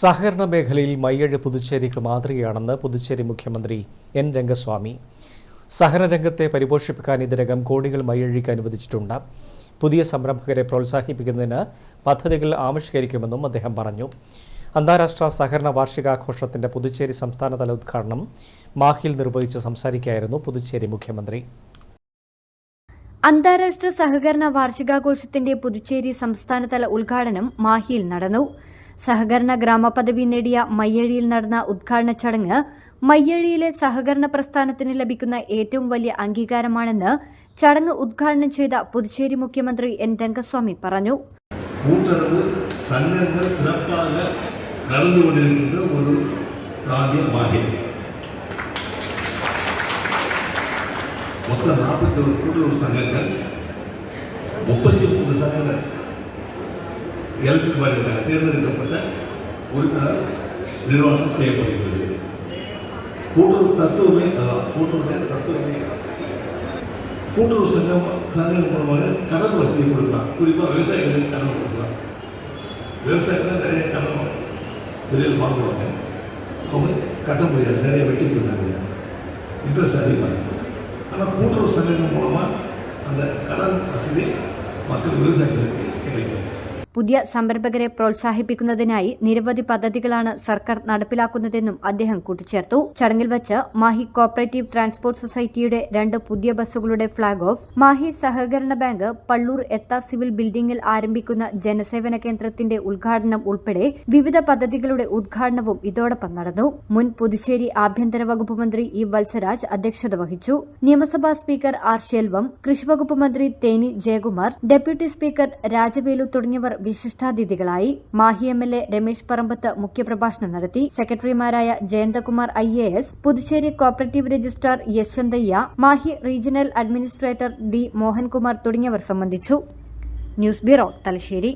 സഹകരണ മേഖലയിൽ മയ്യഴ് പുതുച്ചേരിക്ക് മാതൃകയാണെന്ന് പുതുച്ചേരി മുഖ്യമന്ത്രി എൻ. രംഗസ്വാമി. സഹകരണ രംഗത്തെ പരിപോഷിപ്പിക്കാൻ ഇതിനകം കോടികൾ മയ്യഴിക്ക് അനുവദിച്ചിട്ടുണ്ട്. പുതിയ സംരംഭകരെ പ്രോത്സാഹിപ്പിക്കുന്നതിന് പദ്ധതികൾ ആവിഷ്കരിക്കുമെന്നും അദ്ദേഹം പറഞ്ഞു. അന്താരാഷ്ട്ര സഹകരണ വാർഷികാഘോഷത്തിന്റെ പുതുച്ചേരി സംസ്ഥാനതല ഉദ്ഘാടനം മാഹിയിൽ നിർവഹിച്ച് സംസാരിക്കുകയായിരുന്നു പുതുച്ചേരി മുഖ്യമന്ത്രി. അന്താരാഷ്ട്ര സഹകരണ വാർഷികാഘോഷത്തിന്റെ പുതുച്ചേരി സംസ്ഥാനതല ഉദ്ഘാടനം മാഹിയിൽ നടന്നു. സഹകരണ ഗ്രാമപദവി നേടിയ മയ്യഴിയിൽ നടന്ന ഉദ്ഘാടന ചടങ്ങ് മയ്യഴിയിലെ സഹകരണ പ്രസ്ഥാനത്തിന് ലഭിക്കുന്ന ഏറ്റവും വലിയ അംഗീകാരമാണെന്ന് ചടങ്ങ് ഉദ്ഘാടനം ചെയ്ത പുതുച്ചേരി മുഖ്യമന്ത്രി എൻ രംഗസ്വാമി പറഞ്ഞു கூட்டுறவு சங்கங்கள் சிறப்பாக நடந்து கொண்டிருக்கின்ற ஒரு பிராந்தியமாகிறது மொத்தம் நாற்பத்தி ஒரு கூட்டுறவு சங்கங்கள் முப்பத்தி மூன்று சங்கங்கள் எலக்ட்ரிக் வாரியாக தேர்ந்தெடுக்கப்பட்ட உறுப்பினர் நிர்வாகம் செய்யப்படுகிறது. கூட்டுறவு தத்துவமே அதான் கூட்டுறவு தத்துவமே. கூட்டுறவு சங்கம் சங்கம் மூலமாக கடன் வசதி கொடுக்கலாம். குறிப்பாக விவசாயிகளுக்கு கடன் கொடுக்கலாம். விவசாயிகள் நிறைய கடன் வெளியில் வாங்குவாங்க. அவங்க கட்ட முடியாது. நிறைய வெட்டி போயிட்டாங்க இன்ட்ரெஸ்ட் அதிகமாக இருக்கும் ஆனால் கூட்டுறவு சங்கங்கள் மூலமாக அந்த கடன் வசதி மக்கள் விவசாயிகளுக்கு கிடைக்கும். പുതിയ സംരംഭകരെ പ്രോത്സാഹിപ്പിക്കുന്നതിനായി നിരവധി പദ്ധതികളാണ് സർക്കാർ നടപ്പിലാക്കുന്നതെന്നും അദ്ദേഹം കൂട്ടിച്ചേർത്തു. ചടങ്ങിൽ വച്ച് മാഹി കോപ്പറേറ്റീവ് ട്രാൻസ്പോർട്ട് സൊസൈറ്റിയുടെ രണ്ട് പുതിയ ബസ്സുകളുടെ ഫ്ളാഗ് ഓഫ് മാഹി സഹകരണ ബാങ്ക് പള്ളൂർ എത്ത സിവിൽ ബിൽഡിംഗിൽ ആരംഭിക്കുന്ന ജനസേവന കേന്ദ്രത്തിന്റെ ഉദ്ഘാടനം ഉൾപ്പെടെ വിവിധ പദ്ധതികളുടെ ഉദ്ഘാടനവും ഇതോടൊപ്പം നടന്നു. മുൻ പുതുച്ചേരി ആഭ്യന്തര വകുപ്പ് മന്ത്രി ഇ വത്സരാജ് അധ്യക്ഷത വഹിച്ചു. നിയമസഭാ സ്പീക്കർ ആർ ശെൽവം കൃഷിവകുപ്പ് മന്ത്രി തേനി ജയകുമാർ ഡെപ്യൂട്ടി സ്പീക്കർ രാജവേലു തുടങ്ങിയവർ വിശിഷ്ടാതിഥികളായി Mahe M L A Ramesh Parambath മുഖ്യപ്രഭാഷണം നടത്തി സെക്രട്ടറിമാരായ Jayanthakumar I A S Puducherry cooperative registrar Yashwanthaiah Mahe regional administrator D Mohankumar തുടങ്ങിയവർ സംബന്ധിച്ചു. News bureau Thalassery.